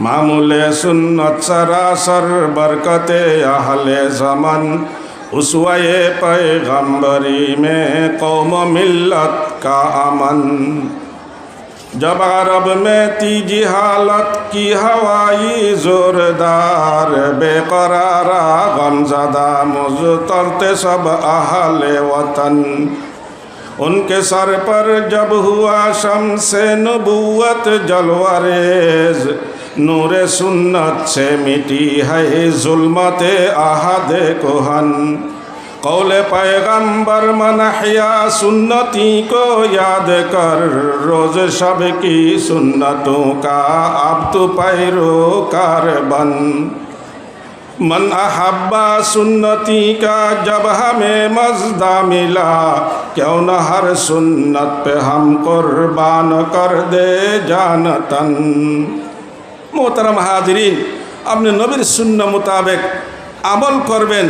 মামুলে সুন্নত সরাসর বরকতে আহলে জমান उसवाए पैगम्बरी में कौम मिल्लत का अमन जब अरब में तीजी हालत की हवाई जोरदार बेकरारा गमजदा मुझ तरते सब अहले वतन उनके सर पर जब हुआ शमसे नबूवत जलवरेज नूर सुन्नत से मिटी है जुल्मत आहद कोहन कौल पैगंबर मनहिया सुन्नती को याद कर रोज शब की सुन्नतों का अब तो पैरोकार बन मन अहब्बा सुन्नती का जब हमें मजदा मिला क्यों न हर सुन्नत पे हम कुर्बान कर दे जानतन মোহতারাম হাজরিন, আপনি নবীর শূন্য মোতাবেক আমল করবেন,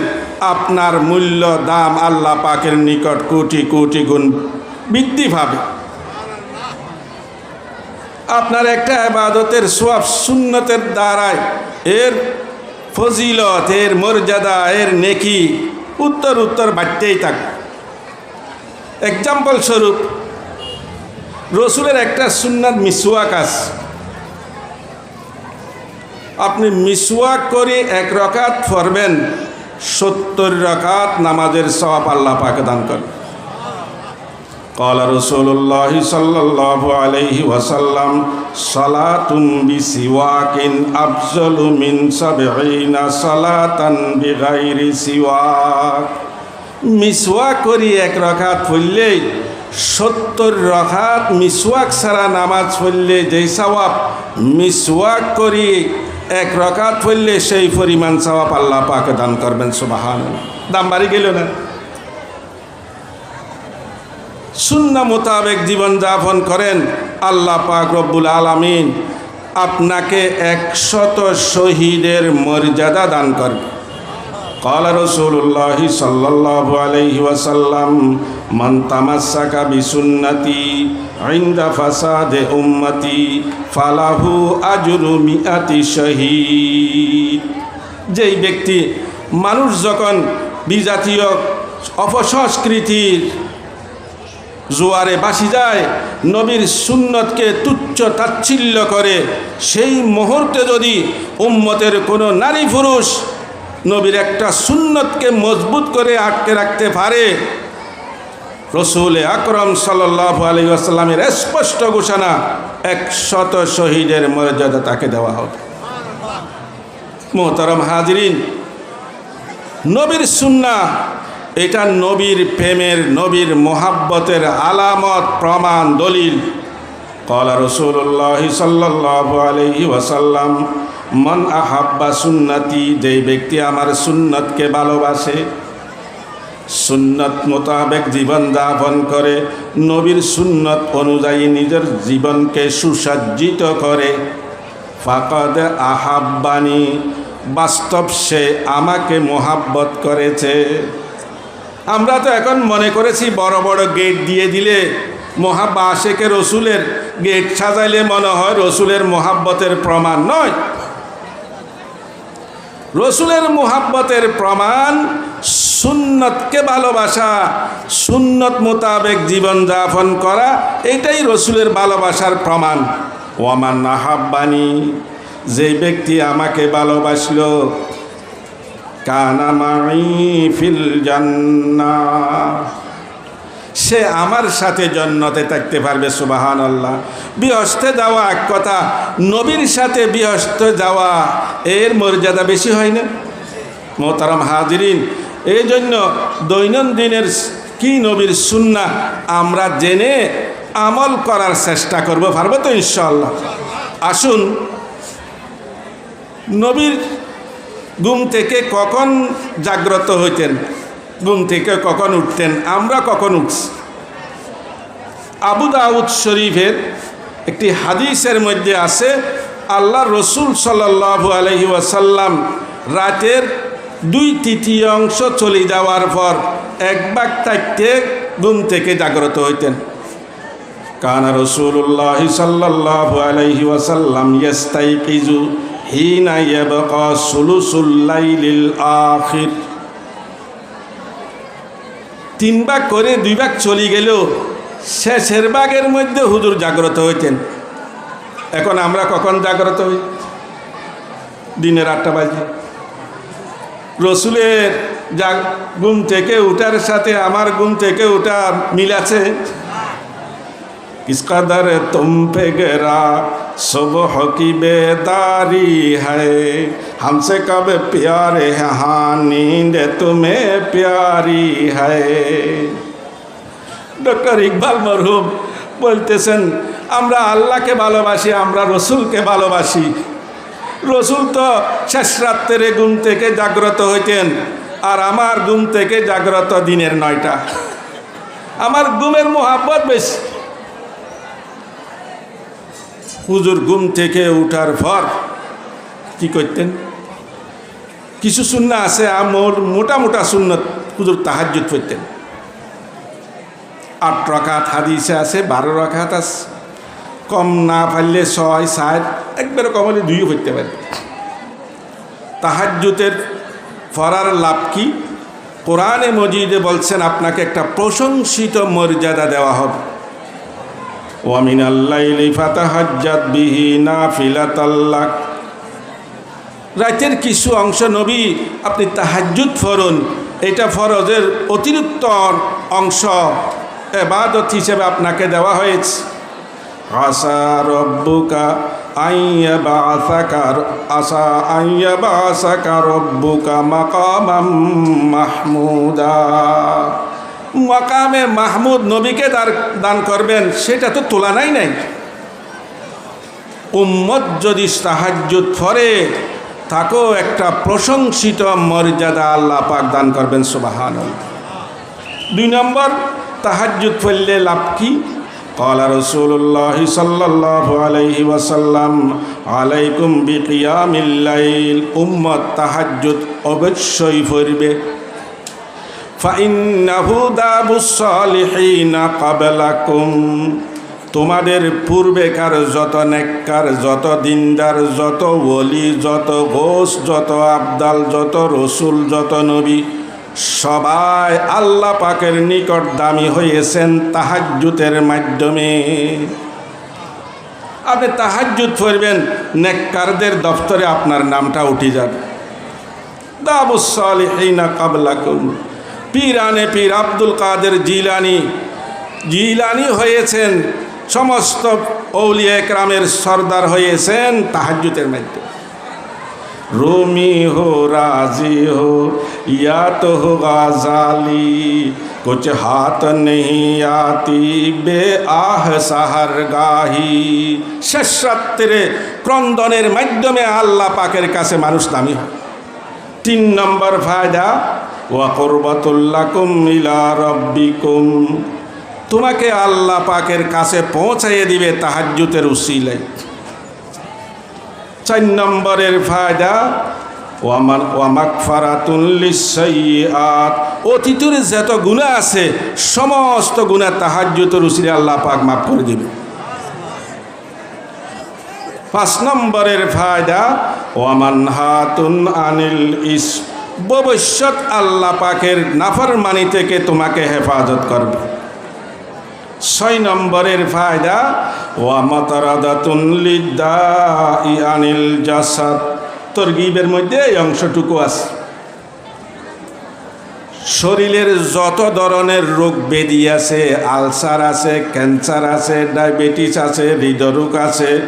আপনার মূল্য দাম আল্লাহ পাকের নিকট কোটি কোটি গুণ বৃদ্ধি পাবে। আপনার একটা আবাদতের সোয়াব সুন্নতের দ্বারায় এর ফজিলত, এর মর্যাদা, এর নেকি উত্তর উত্তর বাড়তেই থাকবে। এক্সাম্পল স্বরূপ, রসুলের একটা সুন্নাত মিসুয়াক আছে। আপনি মিসওয়াক করে এক রকাত পড়বেন সত্তর রকাত নামাজের সব আল্লাহ পাকে দান করেন قال رسول الله صلى الله عليه وسلم صلاة بسواك أفضل من سبعين صلاة بغير سواك মিসওয়াক করি এক রকাত পড়লেই সত্তর রকাত মিসওয়াক ছাড়া নামাজ পড়লে যেই সওয়াব মিসওয়াক করি এক রকাত পড়লে সেই পরিমাণ সওয়াব আল্লাহ পাকে দান করবেন সুবাহান দাম বাড়ি গেল না শূন্য মোতাবেক জীবনযাপন করেন আল্লাহ পাক রব্বুল আলামিন আপনাকে একশত শহীদের মর্যাদা দান করবে قال رسول الله صلى الله عليه وسلم من تمسك بسنتي আইন্দা ফাসাদে উম্মতি ফালাহু আজরু মিয়াতি শহীদ যেই ব্যক্তি মানুষ যখন বিজাতীয় অপসংস্কৃতির জোয়ারে বাসি যায়, নবীর সুন্নতকে তুচ্ছ তাচ্ছিল্য করে, সেই মুহূর্তে যদি উম্মতের কোনো নারী পুরুষ নবীর একটা সুন্নতকে মজবুত করে আটকে রাখতে পারে রসুল আকরম সাল্লাহ আলী আসাল্লামের স্পষ্ট ঘোষণা, একশত শহীদের মর্যাদা তাকে দেওয়া হবে। মোহতারম হাজরিন, নবীর সুন্না এটা নবীর প্রেমের, নবীর মোহাব্বতের আলামত, প্রমাণ, দলিল। কলা রসুল্লাহ সাল্লাহ আলহি ওয়াসাল্লাম, মন আহাব্বা সুন্নতি যেই ব্যক্তি আমার সুন্নতকে ভালোবাসে সুন্নত মোতাবেক জীবন যাপন করে, নবীর সুন্নত অনুযায়ী নিজের জীবনকে সুসজ্জিত করে। ফাকদ আহাব্বানি, বাস্তব সে আমাকে মোহাব্বত করেছে। আমরা তো এখন মনে করেছি বড় বড় গেট দিয়ে দিলে মহাব্বা আশেকে রসুলের গেট সাজাইলে মনে হয় রসুলের মোহাব্বতের প্রমাণ নয়। রসুলের মোহাব্বতের প্রমাণ, সুন্নতকে ভালোবাসা, সুন্নত মোতাবেক জীবনযাপন করা এটাই রসুলের ভালোবাসার প্রমাণ। ওয়ামান নাহাব্বানি যেই ব্যক্তি আমাকে ভালোবাসল কানামাই ফিল জান্না সে আমার সাথে জন্নতে থাকতে পারবে সুবাহান আল্লাহ বিহস্তে যাওয়া এক কথা, নবীর সাথে বিহস্ত যাওয়া, এর মর্যাদা বেশি হয় না? মোহতারাম হাজিরিন এই জন্য দৈনন্দিনের কি নবীর সুন্না আমরা জেনে আমল করার চেষ্টা করব, পারব তো ইনশাল্লাহ আসুন, নবীর ঘুম থেকে কখন জাগ্রত হইতেন? ঘুম থেকে কখন উঠতেন? আমরা কখন উঠছি? আবু দাউদ শরীফের একটি হাদিসের মধ্যে আছে আল্লাহ রসুল সাল্লাহ আলহি ওয়াসাল্লাম রাতের দুই তৃতীয়াংশ চলে যাওয়ার পর এক বাক থাকতে ঘুম থেকে জাগ্রত হইতেন। কানা রসুল্লাহ সাল্লাহ আলাইহি ওয়াসাল্লাম ইয়াস্তাইকিজু হিনা ইয়াবকা সুলুসুল্লাইলিল আখির। তিন ভাগ করে দুই ভাগ চলে গেল শেষের ভাগের মধ্যে হুজুর জাগ্রত হইতেন। এখন আমরা কখন জাগ্রত হই? দিনের আটটা বাজে। রসুলের যা গুম থেকে উঠার সাথে আমার গুম থেকে উঠা মিল আছে? किस कदर तुम पे गिरा सुबह की बेदारी है हमसे कब प्यारे हैं हाँ नींद तुम्हें प्यारी है ডক্টর ইকবাল মরহুম বলতেছেন আমরা আল্লাহকে ভালোবাসি আমরা রসুলকে ভালোবাসি রসুল তো শেষ রাত্রে ঘুম থেকে জাগ্রত হইতেন আর আমার ঘুম থেকে জাগ্রত দিনের নয়টা আমার ঘুমের মোহাব্বত বেশি হুজুর ঘুম থেকে উঠার পর কি করতেন? কিছু শূন্য আছে আমর মোটা মোটা শূন্য হুজুর তাহাজ্জুদ করতেন। আট রকাত হাদিসে আছে, বারো রকাত আছে। কম না পারলে ছয়, সাত, একবারে কম হলে দুইও পড়তে পারে। তাহাজ্জুতের ফরার লাভ কি? কোরআনে মজিদে বলছেন, আপনাকে একটা প্রশংসিত মর্যাদা দেওয়া হবে। ওয়ামিন আল্লাইলি ফাতাহাজ্জাত বিহি নাফিলাতাল্লাক রাতের কিছু অংশ নবী, আপনি তাহাজ্জুদ ফরুন, এটা ফরজের অতিরিক্ত অংশ এবাদত হিসেবে আপনাকে দেওয়া হয়েছে। আসা রব্বুকা আইয়া বাসাকার আসা আইয়া বাসাকা রব্বুকা মাকামাম মাহমুদা। মাকামে মাহমুদ নবীকে দার দান করবেন সেটা তো তুলনাই নাই উম্মত যদি সাহায্যত ফরে তাকেও একটা প্রশংসিত মর্যাদা আল্লাহ পাক দান করবেন সুবাহান দুই নম্বর তাহাজ্জুদ ফেললে লাভ কি قال رسول الله صلى الله عليه وسلم عليكم بقيام الليل উম্মত তাহাজ্জুদ অবশ্যই পড়বে তোমাদের পূর্বেকার যত নেককার, যত দিনদার, যত ওলি, যত ঘোষ, যত আবদাল, যত রসুল, যত নবী, সবাই আল্লাহ পাকের নিকট দামি হয়েছেন তাহাজ্জুতের মাধ্যমে। আপনি তাহাজ্জুদ পড়বেন, নেককারদের দফতরে আপনার নামটা উঠে যাবে। দাবুস সালিহিনা পীরানে পীর আব্দুল কাদের জিলানি। জিলানি হয়েছেন সমস্ত অলিয়া একরামের সর্দার হয়েছেন তাহাজ্জুতের মাধ্যমে রুমি হো, রাজি হো, ইয়া তো হো গাজালি, কুছ হাত নেই আতি, বে আহ সাহার গাহি। শেষ রাত্রে ক্রন্দনের মাধ্যমে আল্লাহ পাকের কাছে মানুষ দামি হয়। তিন নম্বর ফায়দা ওয়াকরবাতুল্লাকুম ইলা রব্বিকুম। তোমাকে আল্লাহ পাকের কাছে পৌঁছাইয়ে দিবে তাহাজ্জুতের উসিলে চার নম্বরের ফায়দা ওয়ামান ওয়ামাক ফারাতুল্লিসাইয়াত অতীতের যত গুণা আছে, সমস্ত গুণা তাহাজ্জুতের উসিলে আল্লাহ পাক মাফ করে দিবে। পাঁচ নম্বরের ফায়দা ওয়ামান হাতুন আনিল ইস ভবিষ্যৎ আল্লাহ পাকের নাফরমানি থেকে তোমাকে হেফাজত করবে। ছয় নম্বরের ফায়দা ওয়ামাতারাদাতুল্লিদ্দা আনিল জাসাদ। তোর গিবের মধ্যে এই অংশটুকু আছে। শরীরের যত ধরনের রোগ বেদি আছে, আলসার আছে, ক্যান্সার আছে, ডায়াবেটিস আছে, হৃদরোগ আছে,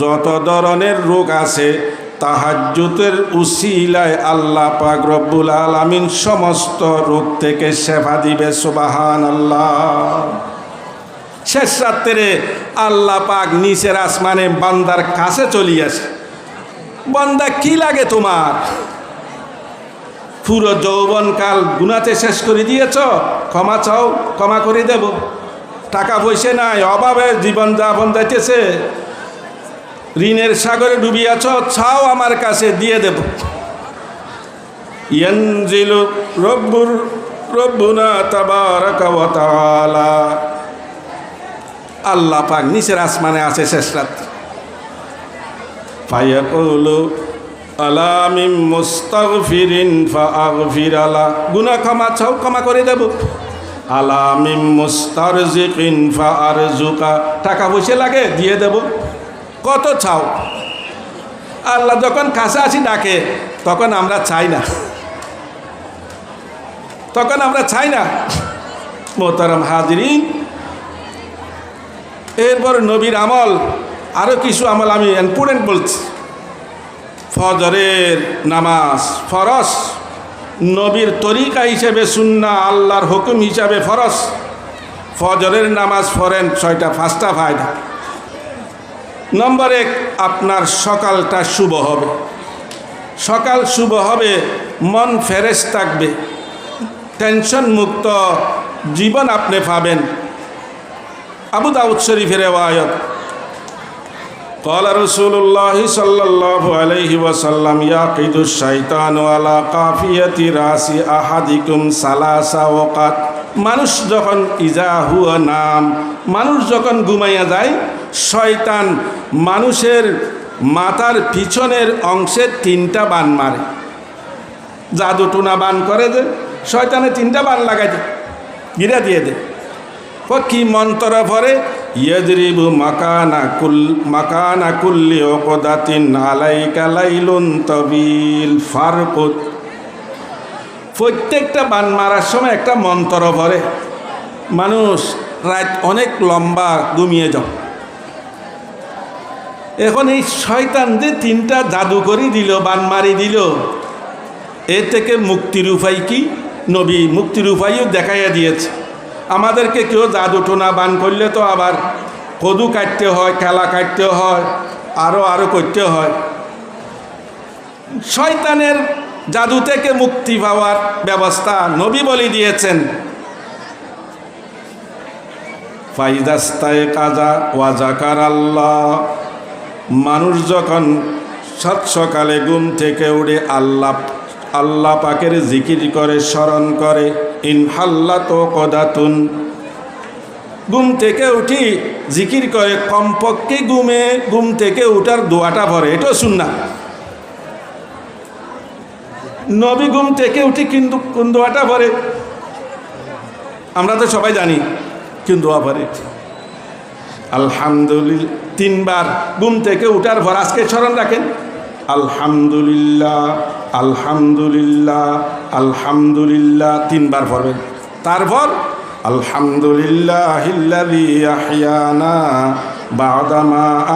যত ধরনের রোগ আছে তাহাজ্জুতের উসিলায় আল্লাহ পাক রব্বুল আলামিন সমস্ত রোগ থেকে সেবা দিবে সুবাহান আল্লাহ শেষ রাত্রে আল্লাহ পাক নিচের আসমানে বান্দার কাছে চলি আসে। বান্দা কি লাগে তোমার? পুরো যৌবনকাল গুনাতে শেষ করে দিয়েছ? ক্ষমা চাও, ক্ষমা করে দেব। টাকা পয়সা নাই, অভাবে জীবন যাপন যাইতেছে। ঋণের সাগরে ডুবিয়াছ, ছাও আমার কাছে দিয়ে দেব। আল্লাহ পাক নিচের আসমানে আছে শেষ আলামিম আলা ক্ষমা করে দেব। আলামিম মুস্তারজিকিন টাকা পয়সা লাগে, দিয়ে দেব। কত চাও? আল্লাহ যখন কাছাকাছি ডাকে, তখন আমরা চাই না। তখন আমরা চাই না। মোহতারাম হাজরিন। এরপর নবীর আমল আরও কিছু আমল আমি ইম্পর্টেন্ট বলছি। ফজরের নামাজ ফরস নবীর তরিকা হিসেবে সুন্না আল্লাহর হুকুম হিসাবে ফরস ফজরের নামাজ ফরেন ছয়টা, পাঁচটা ফায়দা। নম্বর এক আপনার সকালটা শুভ হবে সকাল শুভ হবে মন ফেরেশ থাকবে টেনশন মুক্ত জীবন আপনি পাবেন আবু দাউদ শরীফের রেওয়ায়ত قال رسول الله صلى الله عليه وسلم يقيد الشيطان على قافية راس أحدكم ثلاث وقت মানুষ যখন ইজা হুয়া নাম মানুষ যখন ঘুমাইয়া যায়, শয়তান মানুষের মাথার পিছনের অংশে তিনটা বান মারে। জাদু টুনা বান করে যে শয়তানে তিনটা বান লাগাই দে, গিরা দিয়ে দে। কি মন্ত্র ভরে, ইয়জরিবু মাকানা কুল, মাকানা কুল্লি ওকদাতিন তবিল ফারকুত প্রত্যেকটা বান মারার সময় একটা মন্ত্র ভরে, মানুষ রাত অনেক লম্বা ঘুমিয়ে যাও। এখন এই শয়তান যে তিনটা জাদু করে দিল, বান মারি দিল, এ থেকে মুক্তির উপায় কি? নবী মুক্তির উপায়ও দেখাইয়া দিয়েছে। আমাদেরকে কেউ জাদু টোনা বান করলে তো আবার কদু কাটতে হয়, খেলা কাটতে হয় আরও আরও করতে হয়। শয়তানের জাদু থেকে মুক্তি পাওয়ার ব্যবস্থা নবী বলে দিয়েছেন। ফাইদাস্তায় কাজা ওয়াজাকার আল্লাহ মানুষ যখন সাত সকালে ঘুম থেকে উঠে আল্লাহ আল্লাহ পাকের জিকির করে, স্মরণ করে, ইনহাল্লা তো কদাতুন। ঘুম থেকে উঠি, জিকির করে, কমপক্ষে ঘুমে, ঘুম থেকে উঠার দোয়াটা ভরে এটাও শুন না নবী ঘুম থেকে উঠি কিন্তু কোন দোয়াটা ভরে আমরা তো সবাই জানি। কোন দোয়া ভরে আলহামদুলিল্লাহ, তিনবার ঘুম থেকে উঠার পর আজকে স্মরণ রাখেন। আলহামদুলিল্লাহ আলহামদুলিল্লাহ আলহামদুলিল্লাহ তিনবার পড়বেন। তারপর আলহামদুলিল্লাহ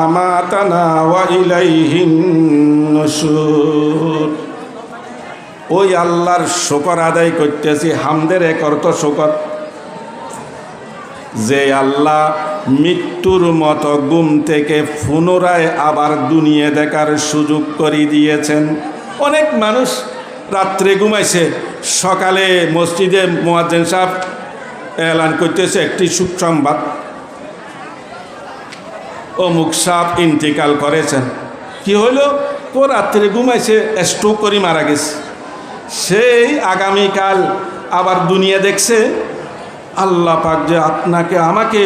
আমাতানা ওই আল্লাহর শকর আদায় করতেছি, হামদের এক অর্থ শকর। যে আল্লাহ মৃত্যুর মতো গুম থেকে পুনরায় আবার দুনিয়া দেখার সুযোগ করে দিয়েছেন। অনেক মানুষ রাত্রে ঘুমাইছে, সকালে মসজিদে মোয়াজ্জেন সাহেব এলান করতেছে একটি সুসংবাদ। অমুক সাপ ইন্তিকাল করেছেন। কি হইল? ও রাত্রে ঘুমাইছে স্ট্রোক করে মারা গেছে। সেই আগামীকাল আবার দুনিয়া দেখছে আল্লাহ পাক যে আপনাকে, আমাকে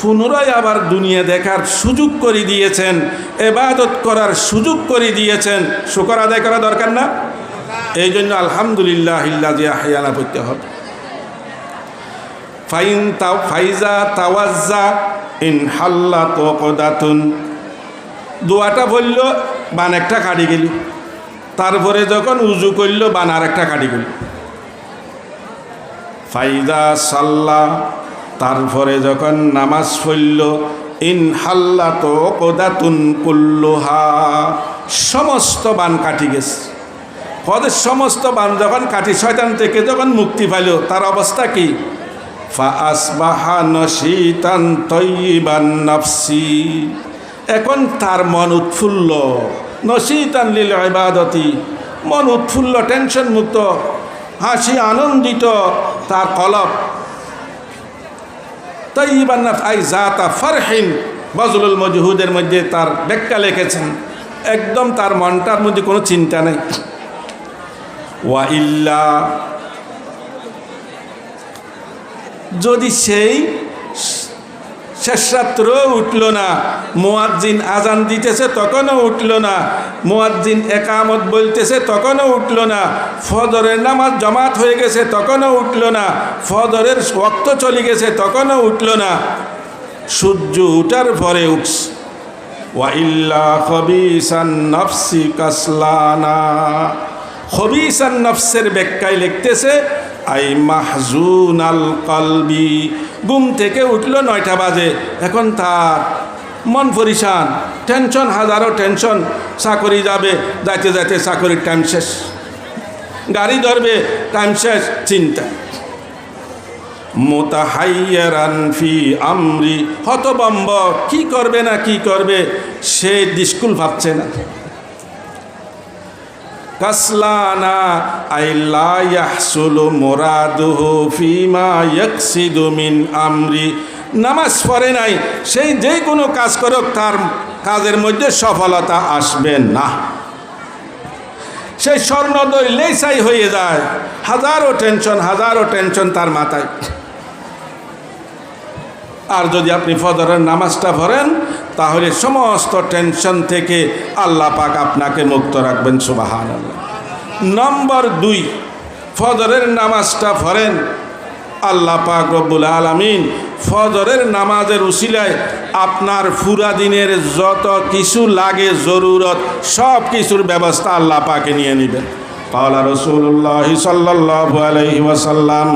পুনরায় আবার দুনিয়া দেখার সুযোগ করে দিয়েছেন, এবাদত করার সুযোগ করে দিয়েছেন, শুকর আদায় করা দরকার না? এই জন্য আলহামদুলিল্লাহ হায়ানা পড়তে হবে। ফাইন তাও, ফাইজা তাওয়াজ্জা ইন হাল্লা তো কদাতুন দোয়াটা বলল, বান একটা কাটি গেল। তারপরে যখন উজু করল, বান আর একটা কাটি গেল। ফাইদা সাল্লা, তারপরে যখন নামাজ পড়ল, ইন হাল্লা তো কোদাতুন কুল্লুহা, সমস্ত বান কাটি গেছে। পদের সমস্ত বান যখন কাটি, শয়তান থেকে যখন মুক্তি পাইল, তার অবস্থা কি? এখন তার মন উৎফুল্ল। নশীতান লীল ইবাদতি। মন উৎফুল্ল টেনশন মুক্ত হাসি আনন্দিত তার কলব। তৈবান আই জাতা ফারহিন, বজলুল মজহুদের মধ্যে তার ব্যাখ্যা লিখেছেন। একদম তার মনটার মধ্যে কোনো চিন্তা নেই। ওয়া ইল্লা, যদি সেই শেষ রাত্র উঠল না। মোয়াজ্জিন আজান দিতেছে, তখনও উঠল না। মোয়াজ্জিন একামত বলতেছে, তখনও উঠল না। ফদরের নামাজ জমাত হয়ে গেছে, তখনও উঠল না। ফজরের রক্ত চলে গেছে, তখনও উঠল না। সূর্য উঠার পরে উঠস ওয়াইল্লা খবিসান কাসলানা। খবিসান নফসের ব্যাখ্যায় লিখতেছে আই মাহজুন আল কলবি। ঘুম থেকে উঠল নয়টা বাজে। এখন তার মন পরিশান। টেনশন, হাজারো টেনশন। চাকরি যাবে, যাইতে যাইতে চাকরির টাইম শেষ। গাড়ি ধরবে টাইম শেষ, চিন্তা। মোতাহাইয়ারান ফি আমরি। হতবম্ব, কি করবে না কি করবে, সে ডিস্কুল ভাবছে না। নামাজ পড়ে নাই সেই যে কোনো কাজ করুক, তার কাজের মধ্যে সফলতা আসবে না। সেই স্বর্ণদয় লেসাই হয়ে যায়, হাজারো টেনশন হাজারো টেনশন তার মাথায়। আর যদি আপনি ফজরের নামাজটা পড়েন তাহলে সমস্ত টেনশন থেকে আল্লাহ পাক আপনাকে মুক্ত রাখবেন সুবাহান নম্বর দুই, ফজরের নামাজটা ফরেন আল্লাহ পাক রব্বুল আলমিন ফজরের নামাজের উসিলায় আপনার ফুরা দিনের যত কিছু লাগে, জরুরত, সব কিছুর ব্যবস্থা আল্লাহ পাকে নিয়ে নেবেন। قال رسول الله صلى الله عليه وسلم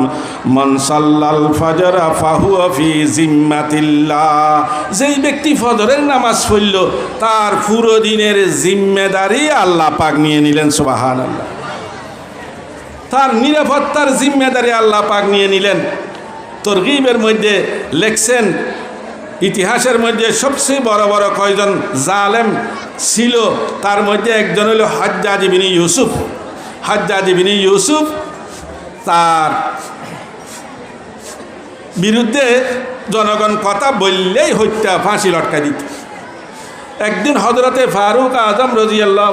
من صلى الفجر فهو في ذمة الله যেই ব্যক্তি ফজরের নামাজ পড়ল তার পুরো দিনের জিম্মেদারি আল্লাহ পাক নিয়ে নিলেন সুবহানাল্লাহ তার নিরাপত্তার জিম্মেদারি আল্লাহ পাক নিয়ে নিলেন তরগিবের মধ্যে লেখছেন ইতিহাসের মধ্যে সবচেয়ে বড় বড় কয়জন জালেম ছিল তার মধ্যে একজন হলো হজ্জাজ বিনি ইউসুফ হজ্জাজ বিনি ইউসুফ তার বিরুদ্ধে জনগণ কথা বললেই হত্যা, ফাঁসি লটকা দিত। একদিন হজরতে ফারুক আজম রাজি আল্লাহ